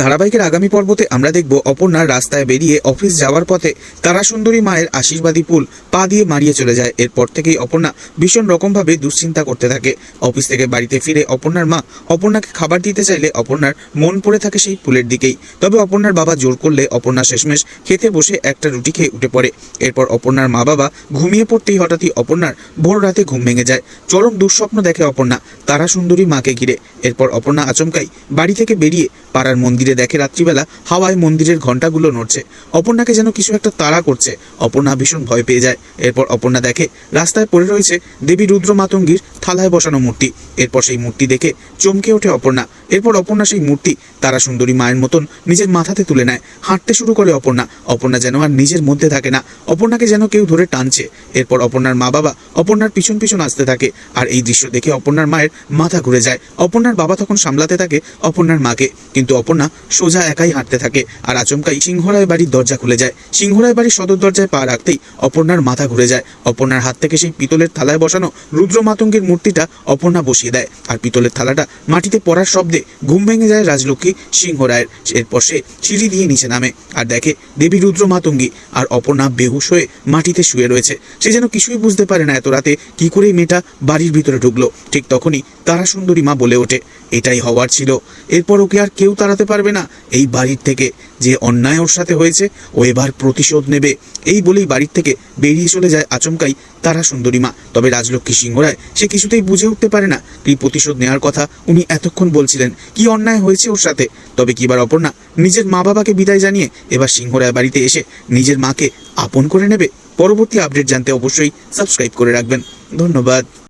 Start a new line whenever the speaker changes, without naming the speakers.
ধারাবাহিকের আগামী পর্বতে আমরা দেখব অপর্ণা রাস্তায় বেরিয়ে অফিস যাওয়ার পথে তারাসুন্দরী মায়ের আশীর্বাদী ফুল পা দিয়ে মারিয়ে চলে যায়। এরপর থেকেই অপর্ণা ভীষণ রকমভাবে দুশ্চিন্তা করতে থাকে। অফিস থেকে বাড়িতে ফিরে অপর্ণার মা অপর্ণাকে খাবার দিতে চাইলে অপর্ণার মন পড়ে থাকে সেই ফুলের দিকেই। তবে অপর্ণার বাবা জোর করলে অপর্ণা শেষমেশ খেতে বসে একটা রুটি খেয়ে উঠে পড়ে। এরপর অপর্ণার মা বাবা ঘুমিয়ে পড়তেই হঠাৎই অপর্ণার ভোর রাতে ঘুম ভেঙে যায়। চরম দুঃস্বপ্ন দেখে অপর্ণা তারা সুন্দরী মাকে ঘিরে। এরপর অপর্ণা আচমকাই বাড়ি থেকে বেরিয়ে পাড়ার মন্দিরে দেখে রাত্রিবেলা হাওয়ায় মন্দিরের ঘন্টাগুলো নড়ছে। অপর্ণাকে যেন কিছু একটা তাড়া করছে। অপর্ণা ভীষণ ভয় পেয়ে যায়। এরপর অপর্ণা দেখে, রাস্তায় পড়ে রয়েছে দেবী রুদ্র মাতঙ্গীর থালায় বসানো মূর্তি। এরপর সেই মূর্তি দেখে চমকে ওঠে অপর্ণা। এরপর অপর্ণা সেই মূর্তি। তারা সুন্দরী মায়ের মতন নিজের মাথাতে তুলে নেয়। হাঁটতে শুরু করে অপর্ণা। অপর্ণা যেন আর নিজের মধ্যে থাকে না। অপর্ণাকে যেন কেউ ধরে টানছে। এরপর অপর্ণার মা বাবা অপর্ণার পিছন পিছন আসতে থাকে। আর এই দৃশ্য দেখে অপর্ণার মায়ের মাথা ঘুরে যায়। অপর্ণার বাবা তখন সামলাতে থাকে অপর্ণার মাকে। কিন্তু অপর্ণা সোজা একাই হাঁটতে থাকে। আর আচমকাই সিংহরায় বাড়ির দরজা খুলে যায়। সিংহরায় বাড়ির সদর দরজায় পা রাখতেই অপর্ণার মাথা ঘুরে যায়। অপর্ণার হাত থেকে সেই পিতলের থালায় বসানো রুদ্র মাতঙ্গের মূর্তিটা অপর্ণা বসিয়ে দেয়। আর পিতলের থালাটা মাটিতে পড়ার শব্দে ঘুম ভেঙে যায় রাজলক্ষ্মী সিংহ রায়ের। এরপর সে সিঁড়ি দিয়ে নিচে নামে আর দেখে দেবী রুদ্র মাতঙ্গী আর অপর্ণা বেহুশ হয়ে মাটিতে শুয়ে রয়েছে। সে যেন কিছুই বুঝতে পারে না এত রাতে কি করে মেয়েটা বাড়ির ভিতরে ঢুকলো। ঠিক তখনই তারা সুন্দরী মা বলে ওঠে এটাই হওয়ার ছিল। এরপর ওকে আর কেউ তাড়াতে পারবে না? এই বাড়ির থেকে যে অন্যায় ওর সাথে হয়েছে, ও এবার প্রতিশোধ নেবে। এই বলেই বাড়ির থেকে বেরিয়ে চলে যায় আচমকাই তারা সুন্দরী মা। তবে রাজলক্ষ্মী সিংহরায় সে কিছুতেই বুঝে উঠতে পারে না। কি প্রতিশোধ নেওয়ার কথা উনি এতক্ষণ বলছিলেন। কি অন্যায় হয়েছে ওর সাথে? তবে কি এবার অপর্ণা নিজের মা বাবাকে বিদায় জানিয়ে এবার সিংহরায় বাড়িতে এসে নিজের মাকে আপন করে নেবে? পরবর্তী আপডেট জানতে অবশ্যই সাবস্ক্রাইব করে রাখবেন। ধন্যবাদ।